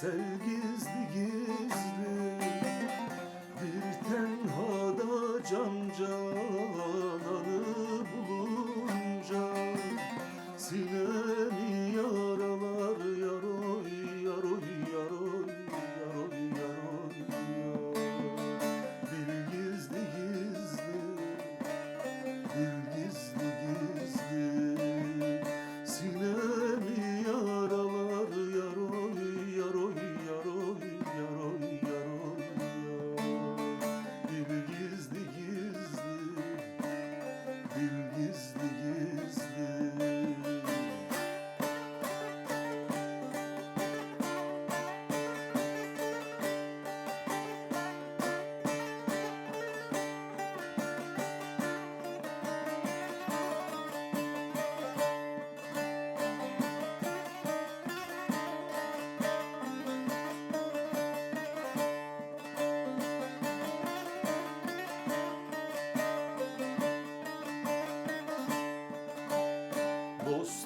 Sevgizli gizli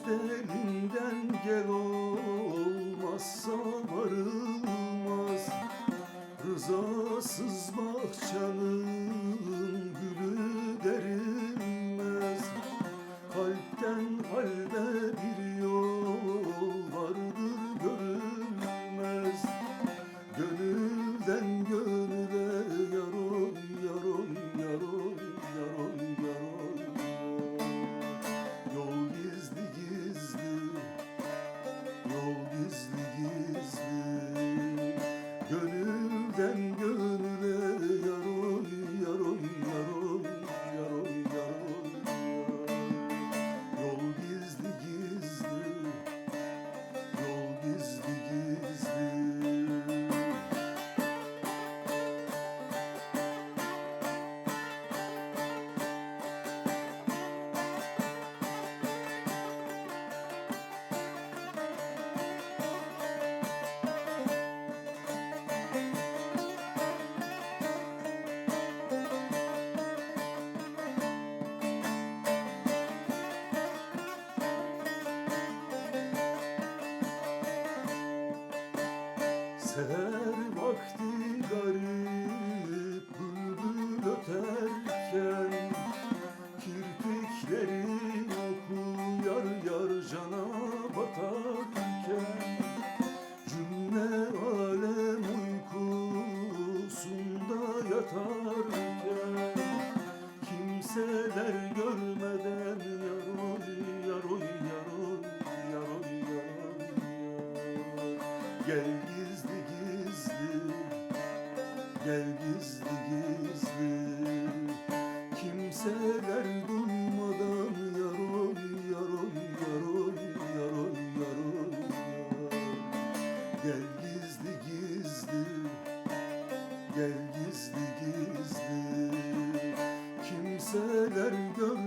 Dost elinden gel olmazsa Seher vakti garip bülbül öterken Kirpiklerin oku yar cana batarken Cümle alem uykusunda yatarken Kimseler görmeden yaroy yaroy yaroy yaroy yaroy Gel gizli gizli. Kimseler duymadan yaroy yaroy yaroy yaroy yaroy Gel gizli gizli Gel gizli gizli. Kimseler görmeden